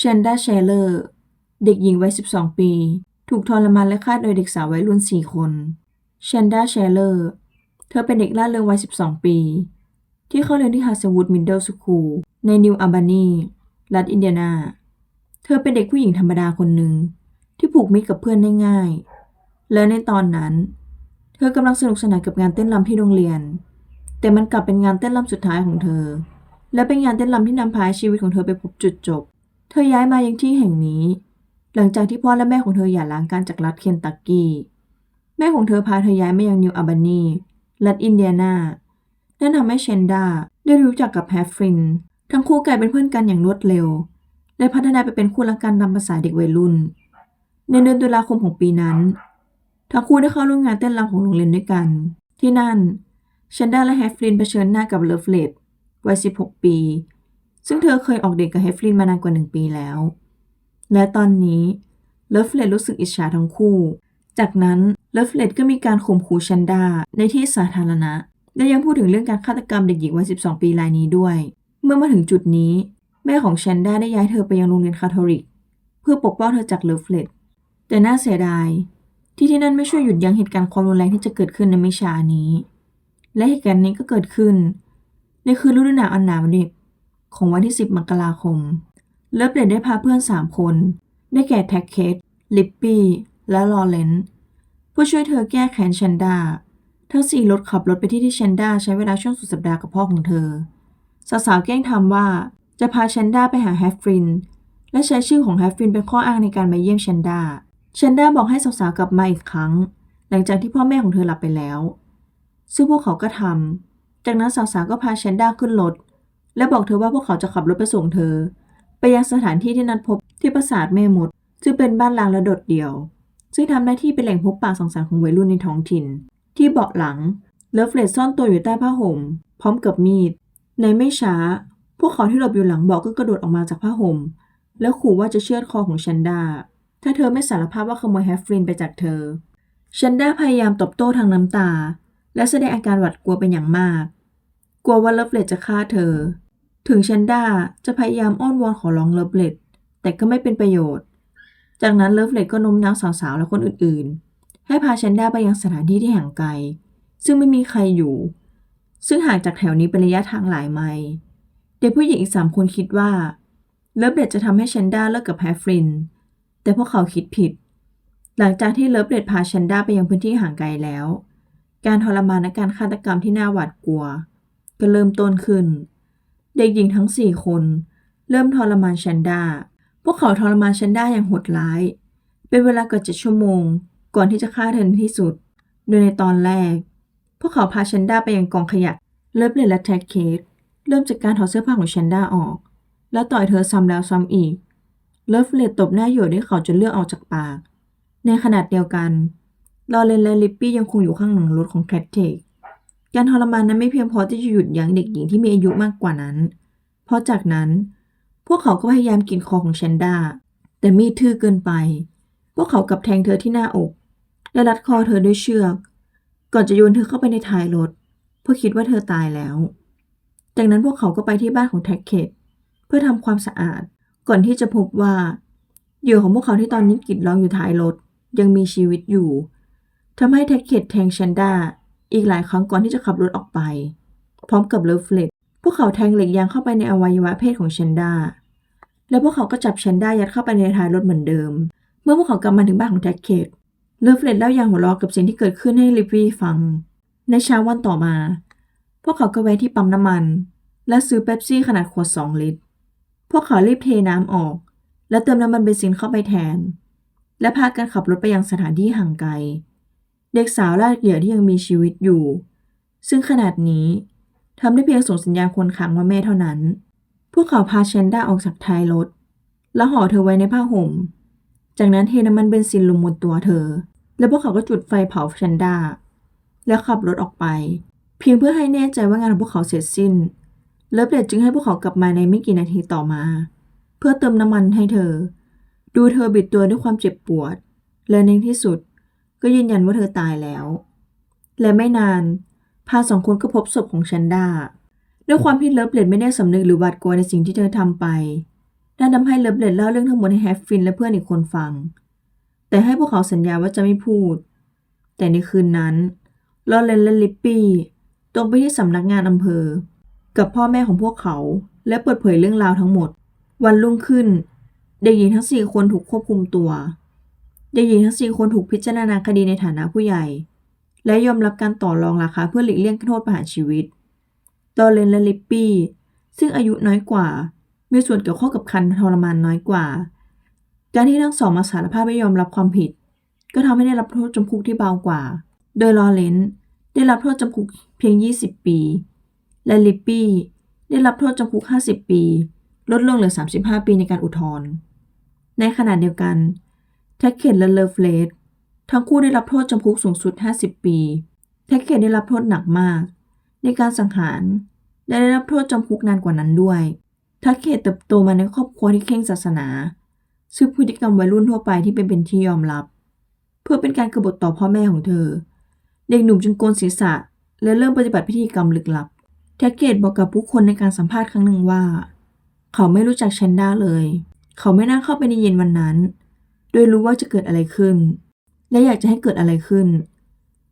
เชนดาเชเลอร์ เด็กหญิงวัย 12 ปี ถูกทรมานและฆ่าโดยเด็กสาววัยรุ่น 4 คนเชนดาเชเลอร์ เธอเป็นเด็กล่าเริงวัย 12 ปี ที่เข้าเรียนที่ฮาร์สวูดมิดเดิลสคูลในนิวอัลบานีรัฐอินเดียนา เธอเป็นเด็กผู้หญิงธรรมดาคนหนึ่ง ที่ผูกมิตรกับเพื่อนได้ง่าย และในตอนนั้น เธอกำลังสนุกสนานกับงานเต้นรำที่โรงเรียน แต่มันกลับเป็นงานเต้นรำสุดท้ายของเธอ และเป็นงานเต้นรำที่นำพาชีวิตของเธอไปพบจุดจบ เธอย้ายมายังที่แห่งนี้ หลังจากที่พ่อและแม่ของเธอหย่าร้างกันจากรัฐเคนตักกี้ แม่ของเธอพาเธอย้ายมายังนิวอัลบานี รัฐอินเดียนานั่นทำให้เชนดาได้รู้จักกับแฮฟริน ทั้งคู่กลายเป็นเพื่อนกันอย่างรวดเร็ว และพัฒนาไปเป็นคู่รักกันตามภาษาเด็กวัยรุ่น ในเดือนตุลาคมของปีนั้น ทั้งคู่ได้เข้าร่วมงานเต้นรำของโรงเรียนด้วยกัน ที่นั่นเชนดาและแฮฟรินเผชิญหน้ากับเลิฟเลดวัย 16 ปี ซึ่งเธอเคยออกเดทกับแฮฟรินมานานกว่าหนึ่งปีแล้ว และตอนนี้เลิฟเลดรู้สึกอิจฉาทั้งคู่ จากนั้นเลิฟเลดก็มีการข่มขู่เชนดาในที่สาธารณะ และยังพูดถึงเรื่องการฆาตกรรมเด็กหญิงวัย 12 ปีรายนี้ด้วย เมื่อมาถึงจุดนี้ แม่ของเชนดาได้ย้ายเธอไปยังโรงเรียนคาทอลิก เพื่อปกป้องเธอจากเลิฟเลดแต่น่าเสียดาย ที่ที่นั่นไม่ช่วยหยุดยั้งเหตุการณ์ความรุนแรงที่จะเกิดขึ้นในไม่ช้านี้ และเหตุการณ์นี้ก็เกิดขึ้น ในคืนฤดูหนาวอันหนาวเหน็บ ของวันที่ 10 มกราคม เลิฟเลดได้พาเพื่อน 3 คน ได้แก่แท็กเคทลิปปี้ และลอเรนซ์เพื่อช่วยเธอแก้แค้นเชนดาทั้งสี่รถขับรถไปที่ที่เชนดาใช้เวลาช่วงสุดสัปดาห์กับพ่อของเธอ สาวๆแกล้งทำว่าจะพาเชนดาไปหาแฮฟริน และใช้ชื่อของแฮฟรินเป็นข้ออ้างในการมาเยี่ยมเชนดาเชนดาบอกให้สาวๆกลับมาอีกครั้ง หลังจากที่พ่อแม่ของเธอหลับไปแล้ว ซึ่งพวกเขาก็ทำ จากนั้นสาวๆก็พาเชนดาขึ้นรถ และบอกเธอว่าพวกเขาจะขับรถไปส่งเธอ ไปยังสถานที่ที่นัดพบที่ปราสาทแม่มดซึ่งเป็นบ้านล้างและโดดเดี่ยว ซึ่งทำหน้าที่เป็นแหล่งพบปะสังสรรค์ของวัยรุ่นในท้องถิ่น ที่เบาะหลังเลิฟเลดซ่อนตัวอยู่ใต้ผ้าห่ม พร้อมกับมีด ในไม่ช้า พวกเขาที่หลบอยู่หลังเบาะก็กระโดดออกมาจากผ้าห่ม แล้วขู่ว่าจะเชือดคอของเชนดา ถ้าเธอไม่สารภาพว่าขโมยแฮฟรินไปจากเธอเชนดาพยายามตอบโต้ทางน้ำตา และแสดงอาการหวาดกลัวเป็นอย่างมาก กลัวว่าเลิฟเลดจะฆ่าเธอ ถึงเชนด้าจะพยายามอ้อนวอนขอร้องเลิฟเลดแต่ก็ไม่เป็นประโยชน์ จากนั้นเลิฟเลดก็โน้มน้าวสาวๆ และคนอื่นๆ ให้พาเชนด้าไปยังสถานที่ที่ห่างไกล ซึ่งไม่มีใครอยู่ ซึ่งห่างจากแถวนี้เป็นระยะทางหลายไมล์เด็กผู้หญิงอีกสามคนคิดว่าเลิฟเลดจะทำให้เชนด้าเลิกกับแฮฟริน แต่พวกเขาคิดผิด หลังจากที่เลิฟเลดพาเชนด้าไปยังพื้นที่ห่างไกลแล้ว การทรมานและการฆาตกรรมที่น่าหวาดกลัว ก็เริ่มต้นขึ้น เด็กหญิงทั้งสี่คน เริ่มทรมานเชนดา พวกเขาทรมานเชนดาอย่างโหดร้าย เป็นเวลาเกือบเจ็ดชั่วโมง ก่อนที่จะฆ่าเธอในที่สุด โดยในตอนแรก พวกเขาพาเชนดาไปยังกองขยะ เลิฟเลดและแท็กเคทเริ่มจากการถอดเสื้อผ้าของเชนดาออก แล้วต่อยเธอซ้ำแล้วซ้ำอีก เลิฟเลดตบหน้าหยดด้วยเขาจนเลือดออกจากปาก ในขณะเดียวกันลอเรนและลิปปี้ยังคงอยู่ข้างหลังรถของแคทเทก การทรมานนั้นไม่เพียงพอที่จะหยุดยั้งเด็กหญิงที่มีอายุมากกว่านั้น เพราะจากนั้น พวกเขาก็พยายามกินคอของเชนดา แต่มีดทื่อเกินไป พวกเขากับแทงเธอที่หน้าอก และรัดคอเธอด้วยเชือก ก่อนจะโยนเธอเข้าไปในท้ายรถ เพื่อคิดว่าเธอตายแล้ว จากนั้นพวกเขาก็ไปที่บ้านของแท็กเคทเพื่อทำความสะอาด ก่อนที่จะพบว่าเหยื่อของพวกเขาที่ตอนนี้กรีดร้องอยู่ท้ายรถยังมีชีวิตอยู่ทำให้แท็กเคทแทงเชนดา อีกหลายครั้งก่อนที่จะขับรถออกไป พร้อมกับเลิฟเลดพวกเขาแทงเหล็กยางเข้าไปในอวัยวะเพศของเชนดาแล้วพวกเขาก็จับเชนดายัดเข้าไปในท้ายรถเหมือนเดิม เมื่อพวกเขากลับมาถึงบ้านของแท็กเคทเลิฟเลดเล่าอย่างหัวเราะกับสิ่งที่เกิดขึ้นให้ลิฟวี่ฟัง ในเช้าวันต่อมา พวกเขาก็แวะที่ปั๊มน้ำมัน และซื้อเป๊ปซี่ขนาดขวดสองลิตร พวกเขารีบเทน้ำออก และเติมน้ำมันเบนซินเข้าไปแทน และพากันขับรถไปยังสถานที่ห่างไกล เด็กสาวลากเหยื่อที่ยังมีชีวิตอยู่ ซึ่งขนาดนี้ทำได้เพียงส่งสัญญาณคนขังว่าแม่เท่านั้น พวกเขาพาเชนด้าออกจากท้ายรถ แล้วห่อเธอไว้ในผ้าห่ม จากนั้นเทน้ำมันเบนซินลงบนตัวเธอ แล้วพวกเขาก็จุดไฟเผาเชนด้า แล้วขับรถออกไป เพียงเพื่อให้แน่ใจว่างานของพวกเขาเสร็จสิ้นเลิฟเลดจึงให้พวกเขากลับมาในไม่กี่นาทีต่อมา เพื่อเติมน้ำมันให้เธอ ดูเธอบิดตัวด้วยความเจ็บปวด และในที่สุด ก็ยืนยันว่าเธอตายแล้ว และไม่นานพาสองคนก็พบศพของเชนดาด้วยความที่เลิฟเลดไม่ได้สำนึกหรือหวาดกลัวในสิ่งที่เธอทำไปนั่นทำให้เลิฟเลดเล่าเรื่องทั้งหมดให้แฮฟฟินและเพื่อนอีกคนฟัง แต่ให้พวกเขาสัญญาว่าจะไม่พูด แต่ในคืนนั้นลอเรนและลิปปี้ตรงไปที่สำนักงานอำเภอ กับพ่อแม่ของพวกเขา และเปิดเผยเรื่องราวทั้งหมด วันรุ่งขึ้น เด็กหญิงทั้งสี่คนถูกควบคุมตัว เด็กหญิงทั้งสี่คนถูกพิจารณาคดีในฐานะผู้ใหญ่ และยอมรับการต่อรองราคาเพื่อหลีกเลี่ยงโทษประหารชีวิตลอเรนและลิปปี้ซึ่งอายุน้อยกว่า มีส่วนเกี่ยวข้องกับการทรมานน้อยกว่า การที่ทั้งสองมาสารภาพไม่ยอมรับความผิด ก็ทำให้ได้รับโทษจำคุกที่เบากว่า โดยลอเรนได้รับโทษจำคุกเพียง 20 ปี และลิปปี้ได้รับโทษจำคุก 50 ปี ลดลงเหลือ 35 ปีในการอุทธรณ์ในขณะเดียวกัน แท็กเคนและเลิฟเลดทั้งคู่ได้รับโทษจำคุกสูงสุด 50 ปี แท็กเคนได้รับโทษหนักมาก ในการสังหารและได้รับโทษจำคุกนานกว่านั้นด้วยทักเคตเติบโตมาในครอบครัวที่เคร่งศาสนา ซึ่งพฤติกรรมวัยรุ่นทั่วไปที่เป็นเป็นที่ยอมรับ เพื่อเป็นการกบฏต่อพ่อแม่ของเธอ เด็กหนุ่มจึงโกนศีรษะ และเริ่มปฏิบัติพิธีกรรมลึกลับ แท็กเกตบอกกับผู้คนในการสัมภาษณ์ครั้งหนึ่งว่า เขาไม่รู้จักแชนด้าเลย เขาไม่น่าเข้าไปในเย็นวันนั้น ยรู้ว่าจะเกิดอะไรขึ้น และอยากจะให้เกิดอะไรขึ้น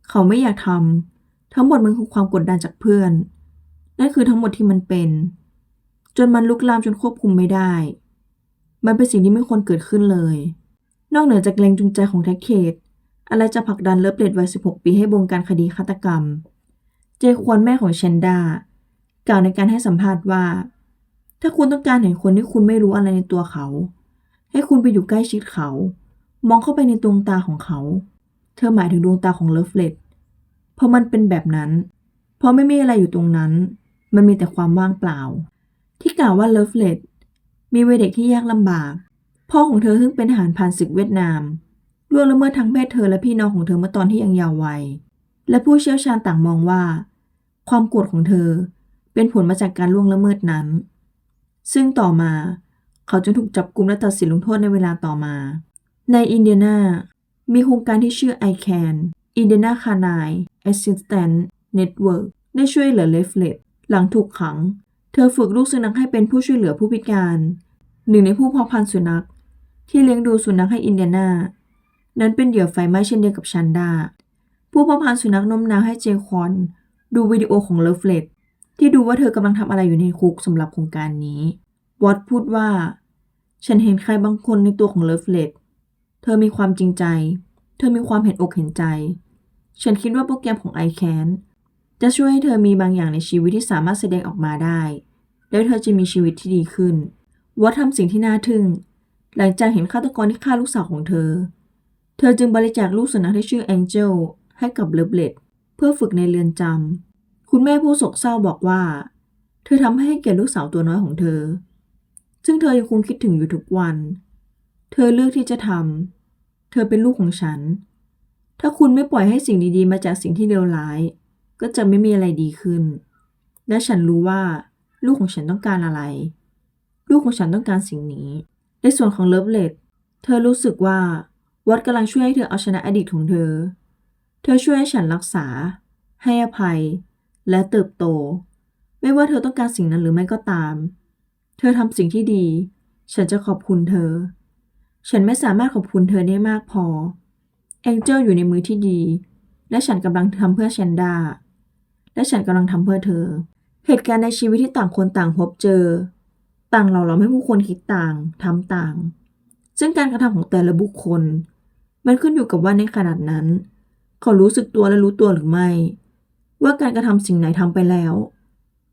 เขาไม่อยากทำทั้งหมดมันคือความกดดันจากเพื่อน นั่นคือทั้งหมดที่มันเป็น จนมันลุกลามจนควบคุมไม่ได้ มันเป็นสิ่งที่ไม่ควรเกิดขึ้นเลย นอกเหนือจากแรงจูงใจของแท็กเคทอะไรจะผลักดันเลิฟเลดวัย 16 ปีให้บงการคดีฆาตกรรม เจควอนแม่ของเชนดากล่าวในการให้สัมภาษณ์ว่า ถ้าคุณต้องการเห็นคนที่คุณไม่รู้อะไรในตัวเขา ให้คุณไปอยู่ใกล้ชิดเขา มองเข้าไปในดวงตาของเขา เธอหมายถึงดวงตาของเลิฟเลดเพราะมันเป็นแบบนั้น เพราะไม่มีอะไรอยู่ตรงนั้น มันมีแต่ความว่างเปล่า ที่กล่าวว่าเลิฟเลดมีวัยเด็กที่ยากลำบาก พ่อของเธอซึ่งเป็นทหารผ่านศึกเวียดนามล่วงละเมิดทั้งเพศเธอและพี่น้องของเธอเมื่อตอนที่ยังเยาว์วัย และผู้เชี่ยวชาญต่างมองว่า ความโกรธของเธอเป็นผลมาจากการล่วงละเมิดนั้น ซึ่งต่อมา เขาจึงถูกจับกุมและตัดสินลงโทษในเวลาต่อมา ในอินเดียนา มีโครงการที่ชื่อ ICAN Indiana Canine Assistance Network ได้ช่วยเหลือเลฟเลตหลังถูกขัง เธอฝึกลูกสุนัขให้เป็นผู้ช่วยเหลือผู้พิการ หนึ่งในผู้พาะพันสุนัข ที่เลี้ยงดูสุนัขให้อินเดียนานั้นเป็นเหยื่อไฟไหม้เช่นเดียวกับชันดา ผู้พาะพันสุนัขน้มน้าวให้เจคอนดูวิดีโอของเลฟเลตที่ดูว่าเธอกำลังทำอะไรอยู่ในคุกสำหรับโครงการนี้ วอตพูดว่า ฉันเห็นใครบางคนในตัวของเลิฟเลตเธอมีความจริงใจ เธอมีความเห็นอกเห็นใจ ฉันคิดว่าโปรแกรมของ iCan จะช่วยให้เธอมีบางอย่างในชีวิตที่สามารถแสดงออกมาได้ แล้วเธอจะมีชีวิตที่ดีขึ้น วอตทำสิ่งที่น่าทึ่ง หลังจากเห็นฆาตกรที่ฆ่าลูกสาวของเธอ เธอจึงบริจาคลูกสุนัขที่ชื่อแองเจลให้กับเลิฟเลตเพื่อฝึกในเรือนจำคุณแม่ผู้โศกเศร้าบอกว่า เธอทำให้เกียรติลูกสาวตัวน้อยของเธอ ซึ่งเธอยังคงคิดถึงอยู่ทุกวัน เธอเลือกที่จะทำ เธอเป็นลูกของฉัน ถ้าคุณไม่ปล่อยให้สิ่งดีๆ มาจากสิ่งที่เลวร้าย ก็จะไม่มีอะไรดีขึ้น และฉันรู้ว่า ลูกของฉันต้องการอะไร ลูกของฉันต้องการสิ่งนี้ ในส่วนของเลิฟเลดเธอรู้สึกว่าวัดกำลังช่วยให้เธอเอาชนะอดีตของเธอ เธอช่วยให้ฉันรักษา ให้อภัย และเติบโต ไม่ว่าเธอต้องการสิ่งนั้นหรือไม่ก็ตาม เธอทำสิ่งที่ดี ฉันจะขอบคุณเธอ ฉันไม่สามารถขอบคุณเธอได้มากพอ แองเจิลอยู่ในมือที่ดี และฉันกำลังทำเพื่อแชนดา และฉันกำลังทำเพื่อเธอ เหตุการณ์ในชีวิตที่ต่างคนต่างพบเจอ ต่างหล่อหลอมให้ผู้คนคิดต่างทำต่าง ซึ่งการกระทำของแต่ละบุคคล มันขึ้นอยู่กับว่าในขนาดนั้น เขารู้สึกตัวและรู้ตัวหรือไม่ ว่าการกระทำสิ่งไหนทำไปแล้ว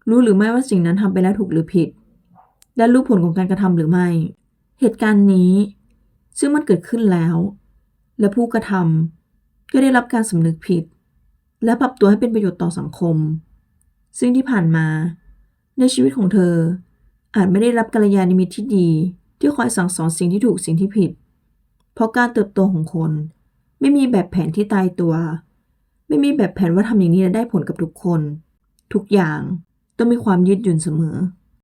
รู้หรือไม่ว่าสิ่งนั้นทำไปแล้วถูกหรือผิด และรู้ผลของการกระทำหรือไม่ เหตุการณ์นี้ ซึ่งมันเกิดขึ้นแล้ว และผู้กระทำก็ได้รับการสำนึกผิด และปรับตัวให้เป็นประโยชน์ต่อสังคม ซึ่งที่ผ่านมา ในชีวิตของเธอ อาจไม่ได้รับกัลยาณมิตรที่ดี ที่คอยสั่งสอนสิ่งที่ถูกสิ่งที่ผิด เพราะการเติบโตของคน ไม่มีแบบแผนที่ตายตัว ไม่มีแบบแผนว่าทำอย่างนี้แล้วได้ผลกับทุกคน ทุกอย่างต้องมีความยืดหยุ่นเสมอ